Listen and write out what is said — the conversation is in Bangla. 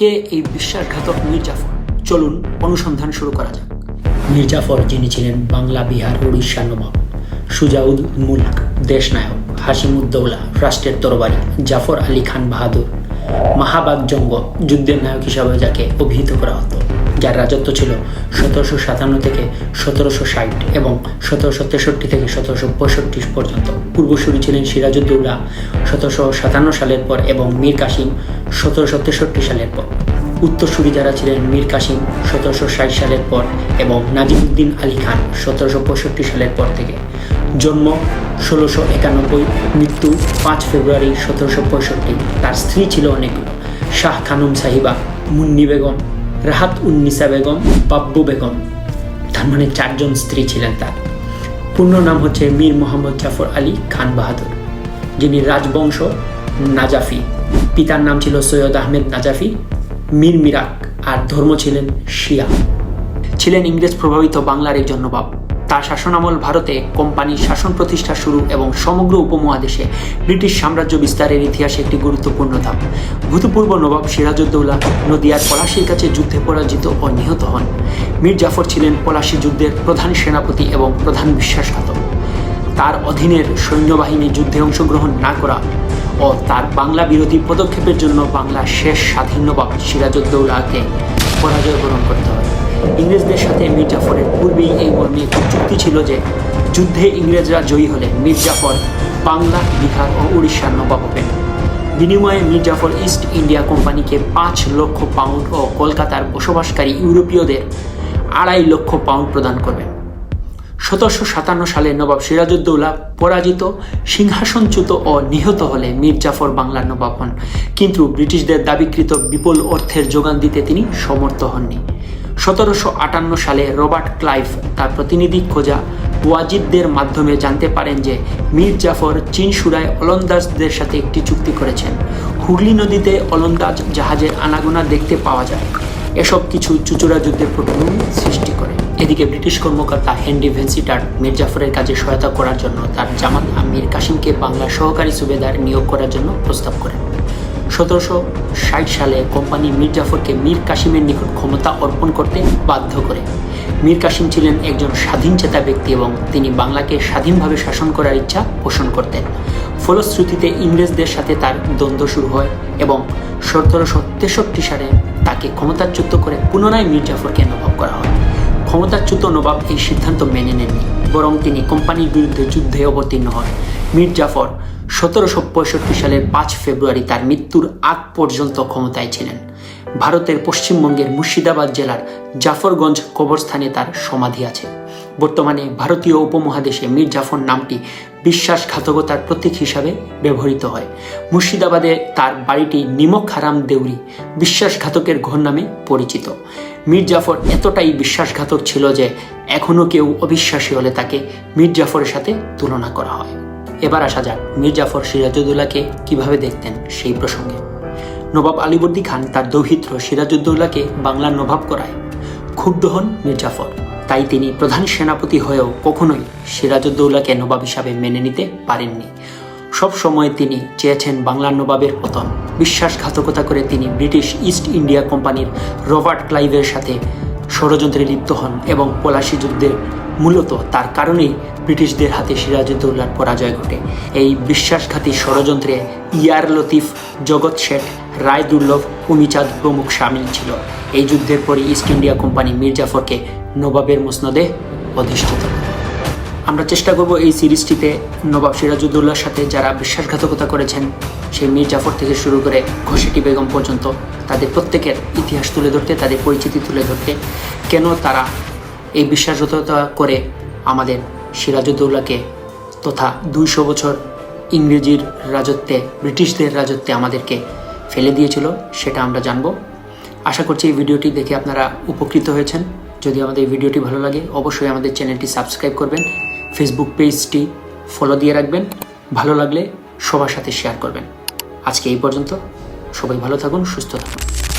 কে এই বিশ্বাসঘাতক মীর জাফর চলুন অনুসন্ধান শুরু করা যাক। মীর জাফর যিনি ছিলেন বাংলা, বিহার, উড়িষ্যার নবাব, সুজাউদ মুল্ক দেশনায়ক হাসিমুদ্দৌলা রাষ্ট্রের তরবারি, জাফর আলী খান বাহাদুর মাহাবাগ জঙ্গ যুদ্ধের নায়ক হিসাবে যাকে অভিহিত করা হতো, যার রাজত্ব ছিল সতেরোশো সাতান্ন থেকে সতেরোশো ষাট এবং সতেরোশো তেষট্টি থেকে সতেরোশো পঁয়ষট্টি পর্যন্ত। পূর্বসূরি ছিলেন সিরাজউদ্দৌলা সতেরোশো সাতান্ন সালের পর এবং মীর কাসিম সতেরোশো তেষট্টি সালের পর। উত্তরসূরি যারা ছিলেন মীর কাসিম সতেরোশো ষাট সালের পর এবং নাজিমুদ্দিন আলী খান সতেরোশো পঁয়ষট্টি সালের পর থেকে। জন্ম ষোলোশো একানব্বই, মৃত্যু পাঁচ ফেব্রুয়ারি সতেরোশো পঁয়ষট্টি। তার স্ত্রী ছিল অনেকগুলো শাহ খানুম সাহিবা, মুন্নি বেগম, রাহাত উন্নিসা বেগম বাব্বু বেগম। তার মানে চারজন স্ত্রী ছিলেন তার। পূর্ণ নাম হচ্ছে মীর মোহাম্মদ জাফর আলী খান বাহাদুর, যিনি রাজবংশ নাজাফি। পিতার নাম ছিল সৈয়দ আহমেদ নাজাফি, মীর মিরাক। আর ধর্ম ছিলেন শিয়া। ছিলেন ইংরেজ প্রভাবিত বাংলার একজন নবাব তার শাসনামল ভারতে কোম্পানির শাসন প্রতিষ্ঠা শুরু এবং সমগ্র উপমহাদেশে ব্রিটিশ সাম্রাজ্য বিস্তারের ইতিহাসে একটি গুরুত্বপূর্ণ ধাপ। ভূতপূর্ব নবাব সিরাজউদ্দৌলা নদিয়ার পলাশির কাছে যুদ্ধে পরাজিত ও নিহত হন। মীর জাফর ছিলেন পলাশি যুদ্ধের প্রধান সেনাপতি এবং প্রধান বিশ্বাসঘাতক। তার অধীনের সৈন্যবাহিনী যুদ্ধে অংশগ্রহণ না করা ও তার বাংলা বিরোধী পদক্ষেপের জন্য বাংলার শেষ স্বাধীন নবাব সিরাজউদ্দৌলাকে পরাজয় বরণ করতে হয়। ইংরেজদের সাথে মীর জাফরের পূর্বেই এই মর্মে একটি চুক্তি ছিল যে যুদ্ধে ইংরেজরা জয়ী হলে মীর জাফর বাংলা, বিহার ও উড়িষ্যার নবাব হবেন। বিনিময়ে মীর জাফর ইস্ট ইন্ডিয়া কোম্পানিকে পাঁচ লক্ষ পাউন্ড ও কলকাতার বসবাসকারী ইউরোপীয়দের আড়াই লক্ষ পাউন্ড প্রদান করবেন। সতেরোশো সাতান্ন সালে নবাব সিরাজউদ্দৌলা পরাজিত, সিংহাসনচ্যুত ও নিহত হলে মীর জাফর বাংলার নবাব হন। কিন্তু ব্রিটিশদের দাবিকৃত বিপুল অর্থের যোগান দিতে তিনি সমর্থ হননি। সতেরোশো আটান্ন সালে রবার্ট ক্লাইভ তার প্রতিনিধি খোঁজা ওয়াজিদদের মাধ্যমে জানতে পারেন যে মীর জাফর চীন সুরায় ওলন্দাজদের সাথে একটি চুক্তি করেছেন। হুগলি নদীতে ওলন্দাজ জাহাজের আনাগোনা দেখতে পাওয়া যায়। এসব কিছু চুচুড়া যুদ্ধের প্রটোন সৃষ্টি করে। এদিকে ব্রিটিশ কর্মকর্তা হেনরি ভেন্সিটার মীর জাফরের কাজে সহায়তা করার জন্য তার জামাত আমির কাসিমকে বাংলার সহকারী সুবেদার নিয়োগ করার জন্য প্রস্তাব করেন। সতেরোশো ষাট সালে কোম্পানি মীর জাফরকে মীর কাসিমের নিকট ক্ষমতা অর্পণ করতে বাধ্য করে। মীর কাসিম ছিলেন একজন স্বাধীন চেতা ব্যক্তি এবং তিনি বাংলাকে স্বাধীনভাবে শাসন করার ইচ্ছা পোষণ করতেন। ফলশ্রুতিতে ইংরেজদের সাথে তার দ্বন্দ্ব শুরু হয় এবং সতেরোশো তেষট্টি সালে তাকে ক্ষমতাচ্যুত করে পুনরায় মীর জাফরকে নবাব করা হয়। ক্ষমতাচ্যুত নবাব এই সিদ্ধান্ত মেনে নেননি, বরং তিনি কোম্পানির বিরুদ্ধে যুদ্ধে অবতীর্ণ হন। মীর জাফর সতেরোশো পঁয়ষট্টি সালের পাঁচ ফেব্রুয়ারি তার মৃত্যুর আগ পর্যন্ত ক্ষমতায় ছিলেন। ভারতের পশ্চিমবঙ্গের মুর্শিদাবাদ জেলার জাফরগঞ্জ কবরস্থানে তার সমাধি আছে। বর্তমানে ভারতীয় উপমহাদেশে মীর জাফর নামটি বিশ্বাসঘাতকতার প্রতীক হিসাবে ব্যবহৃত হয়। মুর্শিদাবাদে তার বাড়িটি নিমক হারাম দেউরি বিশ্বাসঘাতকের ঘর নামে পরিচিত। মীর জাফর এতটাই বিশ্বাসঘাতক ছিল যে এখনও কেউ অবিশ্বাসী হলে তাকে মীর জাফরের সাথে তুলনা করা হয়। এবার আসা যাক মীর জাফর কীভাবে দেখতেন সেই প্রসঙ্গে। নবাব আলীবর্দী খান তার দৌহিত্র সিরাজউদ্দৌলাকে বাংলার নবাব করায়। ক্ষুব্ধ হন মীর জাফর তাই তিনি প্রধান সেনাপতি হয়েও কখনোই সিরাজউদ্দৌলাকে নবাব হিসাবে মেনে নিতে পারেননি। সব সময় তিনি চেয়েছেন বাংলার নবাবের পতন। বিশ্বাসঘাতকতা করে তিনি ব্রিটিশ ইস্ট ইন্ডিয়া কোম্পানির রবার্ট ক্লাইভের সাথে ষড়যন্ত্রে লিপ্ত হন এবং পলাশী যুদ্ধে মূলত তার কারণেই ব্রিটিশদের হাতে সিরাজউদ্দৌলার পরাজয় ঘটে। এই বিশ্বাসঘাতী ষড়যন্ত্রে ইয়ার লতিফ, জগৎ শেঠ, রায় দুর্লভ, উমিচাঁদ প্রমুখ সামিল ছিল। এই যুদ্ধের পরই ইস্ট ইন্ডিয়া কোম্পানি মির্জাফরকে নবাবের মুসনদে অধিষ্ঠিত আমরা চেষ্টা করব এই সিরিজটিতে নবাব সিরাজউদ্দৌলার সাথে যারা বিশ্বাসঘাতকতা করেছেন, সেই মীর জাফর থেকে শুরু করে ঘসেটি বেগম পর্যন্ত তাদের প্রত্যেকের ইতিহাস তুলে ধরতে, তাদের পরিচিতি তুলে ধরতে, কেন তারা এই বিশ্বাসঘাতকতা করে আমাদের সিরাজউদ্দৌলাকে তথা দুইশো বছর ইংরেজির রাজত্বে, ব্রিটিশদের রাজত্বে আমাদেরকে ফেলে দিয়েছিল, সেটা আমরা জানব। আশা করছি এই ভিডিওটি দেখে আপনারা উপকৃত হয়েছেন। যদি আমাদের এই ভিডিওটি ভালো লাগে, অবশ্যই আমাদের চ্যানেলটি সাবস্ক্রাইব করবেন। ফেসবুক পেজটি ফলো দিয়ে রাখবেন। ভালো লাগলে সবার সাথে শেয়ার করবেন। আজকে এই পর্যন্ত। সবাই ভালো থাকুন, সুস্থ থাকুন।